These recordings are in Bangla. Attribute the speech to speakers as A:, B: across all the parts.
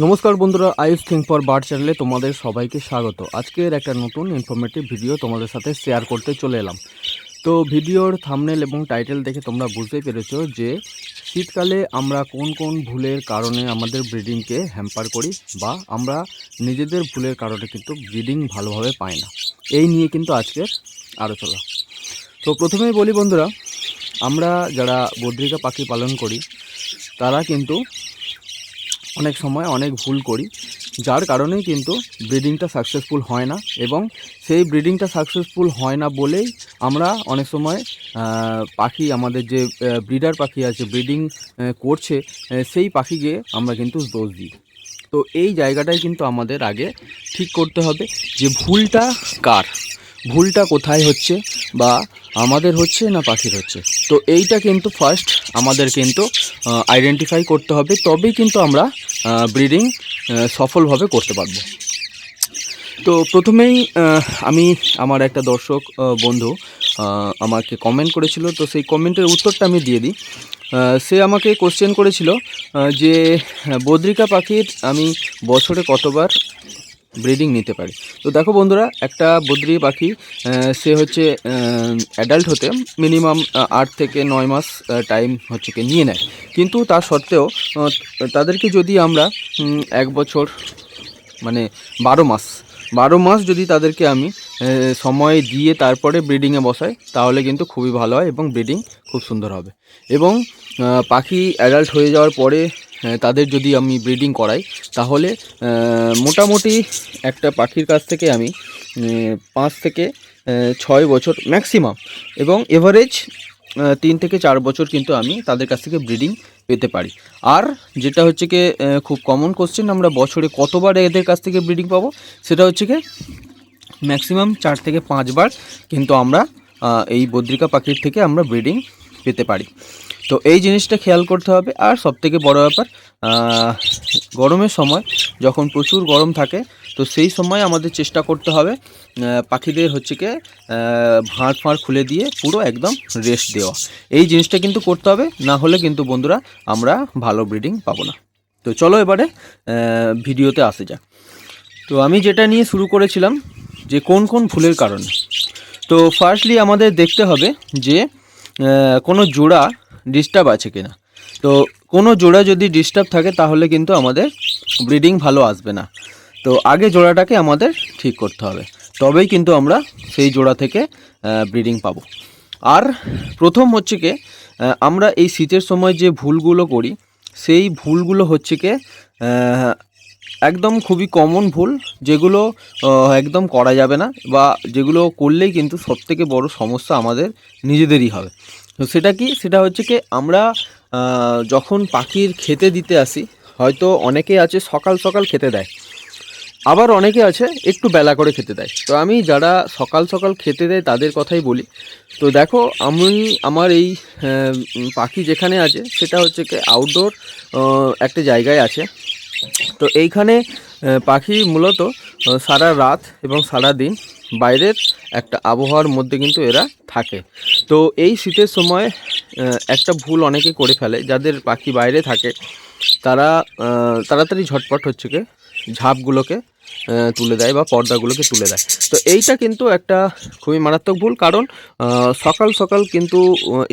A: নমস্কার বন্ধুরা আয়ুষ থিং ফর বার্ড চ্যানেলে তোমাদের সবাইকে স্বাগত। আজকের একটা নতুন ইনফরমেটিভ ভিডিও তোমাদের সাথে শেয়ার করতে চলে এলাম। তো ভিডিওর থামনেল এবং টাইটেল দেখে তোমরা বুঝতেই পেরেছ যে, শীতকালে আমরা কোন কোন ভুলের কারণে আমাদের ব্রিডিংকে হ্যাম্পার করি বা আমরা নিজেদের ভুলের কারণে কিন্তু ব্রিডিং ভালোভাবে পাই না। এই নিয়ে কিন্তু আজকের আলোচনা। তো প্রথমেই বলি বন্ধুরা, আমরা যারা বদ্রিকা পাখি পালন করি, তারা কিন্তু অনেক সময় অনেক ভুল করি। যার কারণেই কিন্তু ব্রিডিংটা সাকসেসফুল হয় না এবং সেই ব্রিডিংটা সাকসেসফুল হয় না বলেই আমরা অনেক সময় পাখি আমাদের যে ব্রিডার পাখি আছে ব্রিডিং করছে সেই পাখিকে আমরা কিন্তু দোষ দিই। তো এই জায়গাটাই কিন্তু আমাদের আগে ঠিক করতে হবে যে ভুলটা কার। ভুলটা কোথায় হচ্ছে বা আমাদের হচ্ছে না পাখির হচ্ছে? তো এইটা কিন্তু ফার্স্ট আমাদের কিন্তু আইডেন্টিফাই করতে হবে। তবেই কিন্তু আমরা ব্রিডিং সফলভাবে করতে পারব। তো প্রথমেই আমি আমার একটা দর্শক বন্ধু আমাকে কমেন্ট করেছিল। তো সেই কমেন্টের উত্তরটা আমি দিয়ে দিই। সে আমাকে কোশ্চেন করেছিল যে, বদ্রিকা পাখির আমি বছরে কতবার ব্রিডিং নিতে পারি। তো দেখো বন্ধুরা, একটা বদ্রি পাখি সে হচ্ছে অ্যাডাল্ট হতে মিনিমাম আট থেকে নয় মাস টাইম হচ্ছে কি নিয়ে নেয়। কিন্তু তা সত্ত্বেও তাদেরকে যদি আমরা এক বছর মানে বারো মাস বারো মাস যদি তাদেরকে আমি সময় দিয়ে তারপরে ব্রিডিংয়ে বসাই, তাহলে কিন্তু খুবই ভালো হয় এবং ব্রিডিং খুব সুন্দর হবে। এবং পাখি অ্যাডাল্ট হয়ে যাওয়ার পরে তাদের যদি আমি ব্রিডিং করাই, তাহলে মোটামুটি একটা পাখির কাছ থেকে আমি পাঁচ থেকে ছয় বছর ম্যাক্সিমাম এবং এভারেজ তিন থেকে চার বছর কিন্তু আমি তাদের কাছ থেকে ব্রিডিং পেতে পারি। আর যেটা হচ্ছে কি খুব কমন কোশ্চেন আমরা বছরে কতবার এদের কাছ থেকে ব্রিডিং পাবো? সেটা হচ্ছে কি ম্যাক্সিমাম চার থেকে পাঁচবার কিন্তু আমরা এই বদ্রিকা পাখির থেকে আমরা ব্রিডিং পেতে পারি। তো এই জিনিসটা খেয়াল করতে হবে। আর সবথেকে বড় ব্যাপার গরমের সময় যখন প্রচুর গরম থাকে, তো সেই সময় আমাদের চেষ্টা করতে হবে পাখিদের হচ্ছে কি ভাঁড় ফাঁড় খুলে দিয়ে পুরো একদম রেস্ট দেওয়া। এই জিনিসটা কিন্তু করতে হবে, না হলে কিন্তু বন্ধুরা আমরা ভালো ব্রিডিং পাবো না। তো চলো এবারে ভিডিওতে আসে যাক। তো আমি যেটা নিয়ে শুরু করেছিলাম, যে কোন কোন ভুলের কারণে। তো ফার্স্টলি আমাদের দেখতে হবে যে কোনো জোড়া ডিস্টার্ব আছে কিনা। তো কোনো জোড়া যদি ডিস্টার্ব থাকে, তাহলে কিন্তু আমাদের ব্রিডিং ভালো আসবে না। তো আগে জোড়াটাকে আমাদের ঠিক করতে হবে। তবেই কিন্তু আমরা সেই জোড়া থেকে ব্রিডিং পাবো। আর প্রথম হচ্ছে কি আমরা এই শীতের সময় যে ভুলগুলো করি, সেই ভুলগুলো হচ্ছে কি একদম খুবই কমন ভুল, যেগুলো একদম করা যাবে না বা যেগুলো করলেই কিন্তু সবথেকে বড় সমস্যা আমাদের নিজেদেরই হবে। তো সেটা কি? সেটা হচ্ছে কি, আমরা যখন পাখির খেতে দিতে আসি, হয়তো অনেকে আছে সকাল সকাল খেতে দেয়। আবার অনেকে আছে একটু বেলা করে খেতে দেয়। তো আমি যারা সকাল সকাল খেতে দেয় তাদের কথাই বলি। তো দেখো, আমি, আমার এই পাখি যেখানে আছে, সেটা হচ্ছে কি আউটডোর একটা জায়গায় আছে। তো এইখানে পাখি মূলত সারা রাত এবং সারা দিন বাইরের একটা আবহাওয়ার মধ্যে কিন্তু এরা থাকে। তো এই শীতের সময় একটা ভুল অনেকে করে ফেলে। যাদের পাখি বাইরে থাকে, তারা তাড়াতাড়ি ঝটপট হচ্ছে কি, ঝাপগুলোকে তুলে দেয় বা পর্দাগুলোকে তুলে দেয়। তো এইটা কিন্তু একটা খুবই মারাত্মক ভুল, কারণ সকাল সকাল কিন্তু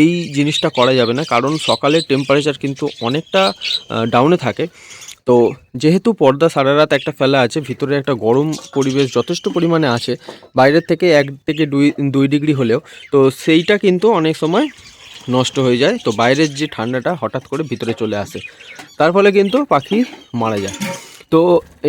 A: এই জিনিসটা করা যাবে না। কারণ সকালের টেম্পারেচার কিন্তু অনেকটা ডাউনে থাকে। তো যেহেতু পর্দা সারা রাত একটা ফেলা আছে, ভিতরে একটা গরম পরিবেশ যথেষ্ট পরিমাণে আছে, বাইরের থেকে এক থেকে দুই দুই ডিগ্রি হলেও, তো সেইটা কিন্তু অনেক সময় নষ্ট হয়ে যায়। তো বাইরের যে ঠান্ডাটা হঠাৎ করে ভিতরে চলে আসে, তার ফলে কিন্তু পাখি মারা যায়। তো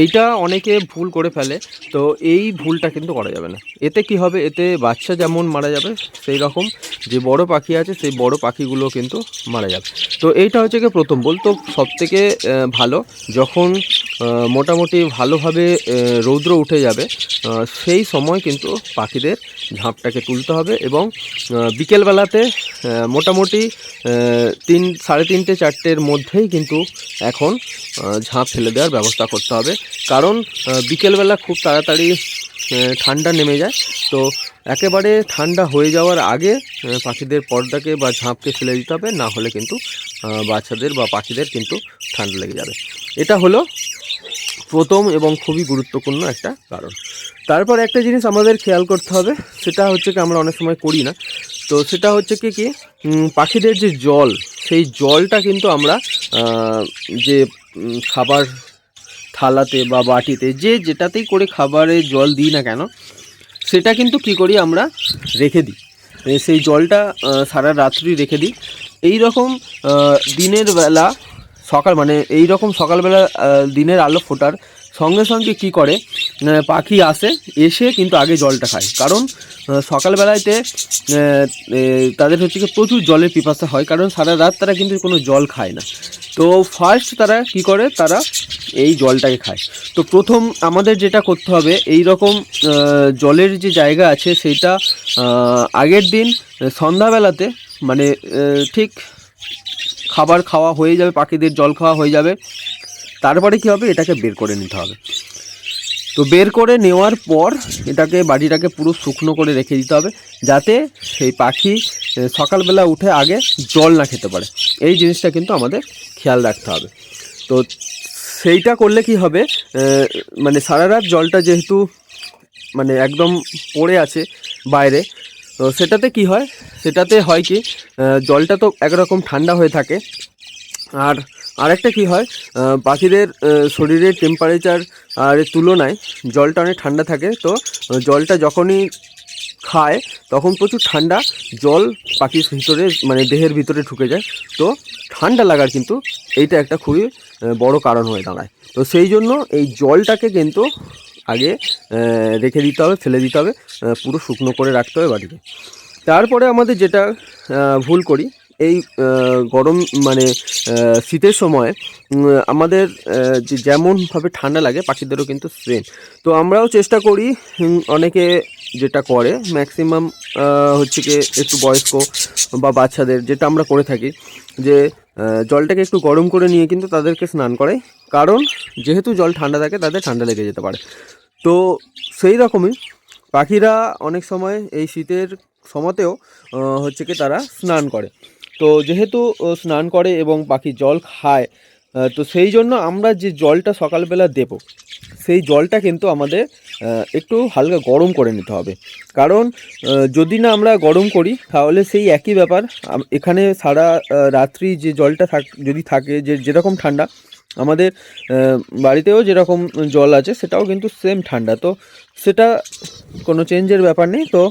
A: এইটা অনেকে ভুল করে ফেলে, তো এই ভুলটা কিন্তু করা যাবে না। এতে কি হবে? এতে বাচ্চা যেমন মারা যাবে, সেই রকম যে বড় পাখি আছে, সেই বড় পাখিগুলো কিন্তু মারা যাবে। তো এইটা হচ্ছে কি প্রথম ভুল। তো সবথেকে ভালো, যখন মোটামুটি ভালোভাবে রৌদ্র উঠে যাবে সেই সময় কিন্তু পাখিদের ঝাঁপটাকে তুলতে হবে এবং বিকেলবেলাতে মোটামুটি তিন, সাড়ে তিনটে, চারটের মধ্যেই কিন্তু এখন ঝাঁপ ফেলে দেওয়ার ব্যবস্থা করতে হবে। কারণ বিকেলবেলা খুব তাড়াতাড়ি ঠান্ডা নেমে যায়। তো একেবারে ঠান্ডা হয়ে যাওয়ার আগে পাখিদের পর্দাকে বা ঝাঁপকে ফেলে দিতে হবে। না হলে কিন্তু বাচ্চাদের বা পাখিদের কিন্তু ঠান্ডা লেগে যাবে। এটা হলো প্রথম এবং খুবই গুরুত্বপূর্ণ একটা কারণ। তারপর একটা জিনিস আমাদের খেয়াল করতে হবে, সেটা হচ্ছে কি আমরা অনেক সময় করি না। তো সেটা হচ্ছে কি কি পাখিদের যে জল, সেই জলটা কিন্তু আমরা যে খাবার থালাতে বা বাটিতে যে যেটাতেই করে খাবারে জল দিই না কেন, সেটা কিন্তু কি করি আমরা রেখে দিই। সেই জলটা সারা রাত্রি রেখে দিই। এই রকম দিনের বেলা সকাল মানে এই রকম সকালবেলা দিনের আলো ফোটার সঙ্গে সঙ্গে কি করে? পাখি আসে, এসে কিন্তু আগে জলটা খায়। কারণ সকালবেলাতে তাদের হচ্ছে প্রচুর জলের পিপাসা হয়। কারণ সারা রাত তারা কিন্তু কোনো জল খায় না। তো ফার্স্ট তারা কি করে? তারা এই জলটাকে খায়। তো প্রথম আমাদের যেটা করতে হবে এই রকম জলের যে জায়গা আছে সেটা আগের দিন, সন্ধ্যাবেলাতে মানে ঠিক খাবার খাওয়া হয়ে যাবে, পাখিদের জল খাওয়া হয়ে যাবে। তারপরে কি হবে? এটাকে বের করে নিতে হবে। তো বের করে নেওয়ার পর এটাকে, বাড়িটাকে পুরো শুকনো করে রেখে দিতে হবে, যাতে সেই পাখি সকালবেলা উঠে আগে জল না খেতে পারে। এই জিনিসটা কিন্তু আমাদের খেয়াল রাখতে হবে। তো সেইটা করলে কি হবে? মানে সারা রাত জলটা যেহেতু মানে একদম পড়ে আছে বাইরে, তো সেটাতে কি হয়? সেটাতে হয় কি জলটা তো একরকম ঠান্ডা হয়ে থাকে। আর আরেকটা কি হয় পাখিদের শরীরের টেম্পারেচার আর তুলনায় জলটা অনেক ঠান্ডা থাকে। তো জলটা যখনই খায়, তখন প্রচুর ঠান্ডা জল পাখির ভিতরে মানে দেহের ভিতরে ঢুকে যায়। তো, ঠান্ডা লাগার কিন্তু এইটা একটা খুবই বড় কারণ হয়ে দাঁড়ায়। তো সেই জন্য এই জলটাকে কিন্তু আগে রেখে দিতে হবে, ফেলে দিতে হবে পুরো শুকনো করে রাখতে হবে বাড়িতে তারপরে আমাদের যেটা ভুল করি এই গরম মানে শীতের সময় আমাদের যে যেমনভাবে ঠান্ডা লাগে, পাখিদেরও কিন্তু সেম তো আমরাও চেষ্টা করি অনেকে যেটা করে ম্যাক্সিমাম হচ্ছে কি একটু বয়স্ক বা বাচ্চাদের, যেটা আমরা করে থাকি, যে জলটাকে একটু গরম করে নিয়ে কিন্তু তাদেরকে স্নান করাই। কারণ, যেহেতু জল ঠান্ডা থাকে, তাদের ঠান্ডা লেগে যেতে পারে। তো সেই রকমই, পাখিরা অনেক সময় এই শীতের সময়তেও হচ্ছে কি তারা স্নান করে। তো যেহেতু স্নান করে এবং পাখি জল খায় তো সেই জন্য আমরা যে জলটা সকালবেলা দেব, সেই জলটা কিন্তু আমাদের একটু হালকা গরম করে নিতে হবে। কারণ যদি না আমরা গরম করি, তাহলে সেই একই ব্যাপার এখানে সারা রাত্রি যে জলটা থাক, যদি থাকে, যে যেরকম ঠান্ডা, আমাদের বাড়িতেও যেরকম জল আছে, সেটাও কিন্তু সেম ঠান্ডা। তো সেটা কোনো চেঞ্জের ব্যাপার নেই, তো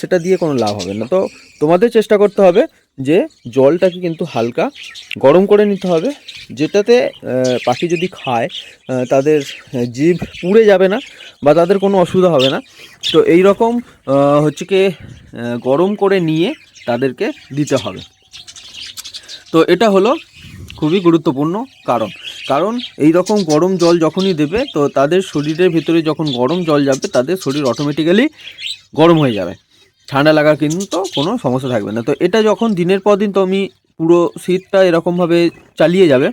A: সেটা দিয়ে কোনো লাভ হবে না। তো তোমাদের চেষ্টা করতে হবে যে জলটাকে কিন্তু হালকা গরম করে নিতে হবে। যেটাতে পাখি যদি খায় তাদের জিভ পুড়ে যাবে না বা তাদের কোনো অসুবিধা হবে না। তো এই রকম হচ্ছে কি গরম করে নিয়ে তাদেরকে দিতে হবে। তো এটা হলো খুবই গুরুত্বপূর্ণ কারণ। কারণ এই রকম গরম জল যখনই দেবে, তো তাদের শরীরের ভিতরে যখন গরম জল যাবে, তাদের শরীর অটোমেটিক্যালি গরম হয়ে যাবে। ঠান্ডা লাগার কিন্তু কোনো সমস্যা থাকবে না। তো এটা যখন দিনের পর দিন তুমি পুরো শীতটা এরকমভাবে চালিয়ে যাবে,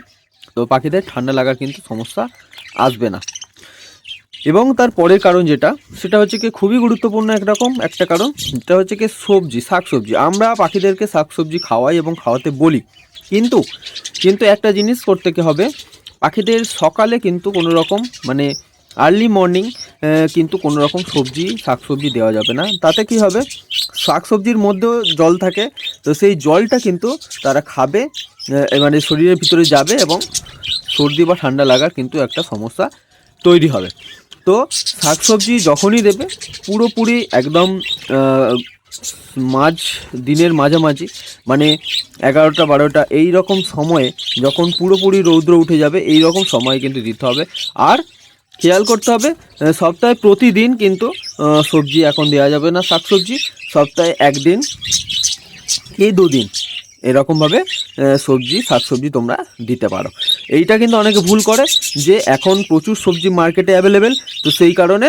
A: তো পাখিদের ঠান্ডা লাগার কিন্তু সমস্যা আসবে না। এবং তার পরের কারণ যেটা, সেটা হচ্ছে কি খুবই গুরুত্বপূর্ণ একরকম একটা কারণ, সেটা হচ্ছে কি সবজি শাক সবজি আমরা পাখিদেরকে শাক সবজি খাওয়াই এবং খাওয়াতে বলি। কিন্তু কিন্তু একটা জিনিস করতে হবে, পাখিদের সকালে কিন্তু কোনো রকম মানে আর্লি মর্নিং কিন্তু কোনো রকম সবজি শাক সবজি দেওয়া যাবে না। তাতে কি হবে? শাক সবজির মধ্যেও জল থাকে, তো সেই জলটা কিন্তু তারা খাবে মানে শরীরের ভিতরে যাবে এবং সর্দি বা ঠান্ডা লাগার কিন্তু একটা সমস্যা তৈরি হবে। তো শাকসবজি যখনই দেবে, পুরোপুরি একদম মাঝ, দিনের মাঝামাঝি মানে এগারোটা, বারোটা এই রকম সময়ে যখন পুরোপুরি রৌদ্র উঠে যাবে এই রকম সময়ে কিন্তু দিতে হবে। আর খেয়াল করতে হবে। সপ্তাহে প্রতিদিন কিন্তু সবজি এখন দেওয়া যাবে না শাকসবজি। সপ্তাহে একদিন কি দুদিন এরকমভাবে সবজি, শাকসবজি তোমরা দিতে পারো। এইটা কিন্তু অনেকে ভুল করে যে এখন প্রচুর সবজি মার্কেটে অ্যাভেলেবেল তো সেই কারণে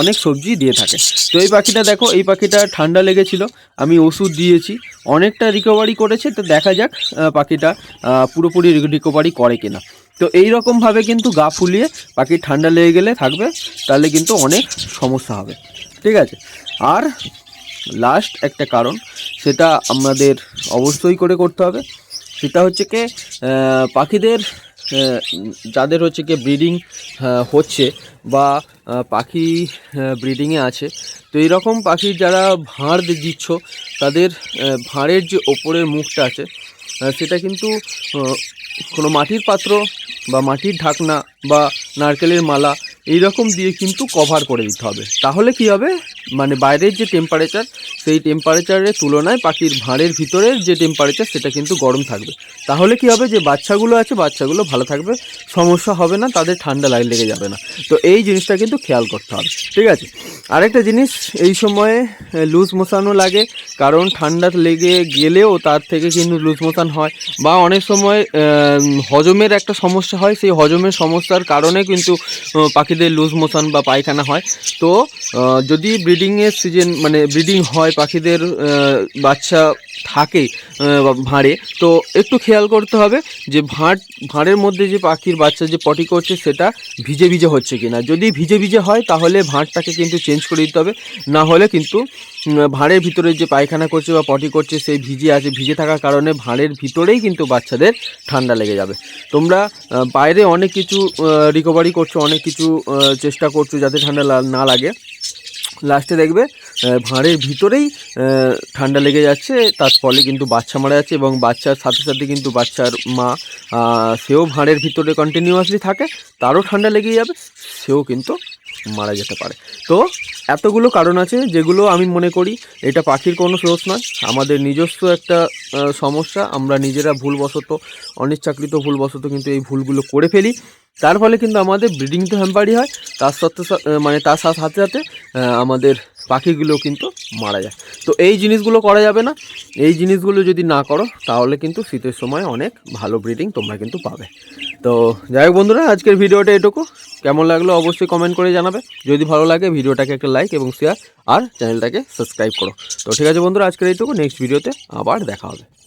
A: অনেক সবজি দিয়ে থাকে। তো এই পাখিটা দেখো, এই পাখিটা ঠান্ডা লেগেছিল, আমি ওষুধ দিয়েছি। অনেকটা রিকভারি করেছে, তো দেখা যাক পাখিটা পুরোপুরি রিকভারি করে কিনা। তো এই রকমভাবে কিন্তু গা ফুলিয়ে পাখি ঠান্ডা লেগে গেলে থাকবে, তাহলে কিন্তু অনেক সমস্যা হবে। ঠিক আছে? আর লাস্ট একটা কারণ, সেটা আমাদের অবশ্যই করে করতে হবে। সেটা হচ্ছে কি পাখিদের যাদের হচ্ছে কি ব্রিডিং হচ্ছে বা পাখি ব্রিডিংয়ে আছে, তো এইরকম পাখির যারা ভাঁড় দিচ্ছ, তাদের ভাঁড়ের যে ওপরের মুখটা আছে সেটা কিন্তু কোনো মাটির পাত্র বা মাটির ঢাকনা বা নারকেলের মালা, এই রকম দিয়ে কিন্তু কভার করে দিতে হবে। তাহলে কি হবে? মানে বাইরের যে টেম্পারেচার সেই টেম্পারেচারের তুলনায় পাখির ভাঁড়ের ভিতরের যে টেম্পারেচার সেটা কিন্তু গরম থাকবে। তাহলে কি হবে যে বাচ্চাগুলো আছে, বাচ্চাগুলো ভালো থাকবে, সমস্যা হবে না, তাদের ঠান্ডা লাইন লেগে যাবে না। তো এই জিনিসটা কিন্তু খেয়াল করতে হবে, ঠিক আছে? আরেকটা জিনিস, এই সময়ে লুজ মোশানও লাগে, কারণ ঠান্ডা লেগে গেলেও তার থেকে কিন্তু লুজ মোশান হয়, বা অনেক সময় হজমের একটা সমস্যা হয়, সেই হজমের সমস্যার কারণে কিন্তু পাখিদের লুজ মোশান বা পায়খানা হয়। তো যদি ব্রিডিংয়ের সিজন মানে ব্রিডিং হয়, পাখিদের বাচ্চা থাকে ভাঁড়ে, তো একটু খেয়াল করতে হবে যে ভাঁড়, ভাঁড়ের মধ্যে যে পাখির বাচ্চা যে পটি করছে, সেটা ভিজে ভিজে হচ্ছে কিনা। যদি ভিজে ভিজে হয়, তাহলে ভাঁড়টাকে কিন্তু চেঞ্জ করে দিতে হবে। না হলে কিন্তু ভাঁড়ের ভিতরে যে পায়খানা করছে বা পটি করছে সেই ভিজে আছে, ভিজে থাকার কারণে ভাঁড়ের ভিতরেই কিন্তু বাচ্চাদের ঠান্ডা লেগে যাবে। তোমরা বাইরে অনেক কিছু রিকভারি করছ, অনেক কিছু চেষ্টা করছ যাতে ঠান্ডা না লাগে। লাস্টে দেখবে ভাঁড়ের ভিতরেই ঠান্ডা লেগে যাচ্ছে, তার ফলে কিন্তু বাচ্চা মারা যাচ্ছে এবং বাচ্চার সাথে সাথে কিন্তু বাচ্চার মা সেও ভাঁড়ের ভিতরে কন্টিনিউয়াসলি থাকে, তারও ঠান্ডা লেগে যাবে, সেও কিন্তু মারা যেতে পারে। তো, এতগুলো কারণ আছে যেগুলো আমি মনে করি এটা পাখির কোনো দোষ নয়, আমাদের নিজস্ব একটা সমস্যা, আমরা নিজেরা ভুলবশত, অনিচ্ছাকৃত ভুলবশত কিন্তু এই ভুলগুলো করে ফেলি। তার ফলে কিন্তু আমাদের ব্রিডিং তো হ্যাম্পারি হয় তার সাথে সা- আহ, মানে তার সাথে সাথে আমাদের পাখিগুলো কিন্তু মারা যায়। তো এই জিনিসগুলো করা যাবে না। এই জিনিসগুলো যদি না করো তাহলে কিন্তু শীতের সময় অনেক ভালো ব্রিডিং তোমরা কিন্তু পাবে। তো যাই হোক বন্ধুরা আজকের ভিডিওটা এটুকু। কেমন লাগল অবশ্যই কমেন্ট করে জানাবে। যদি ভালো লাগে ভিডিওটাকে একটা লাইক এবং শেয়ার আর চ্যানেলটাকে সাবস্ক্রাইব করো। তো ঠিক আছে বন্ধুরা আজকের এইটুকু। নেক্সট ভিডিওতে আবার দেখা হবে।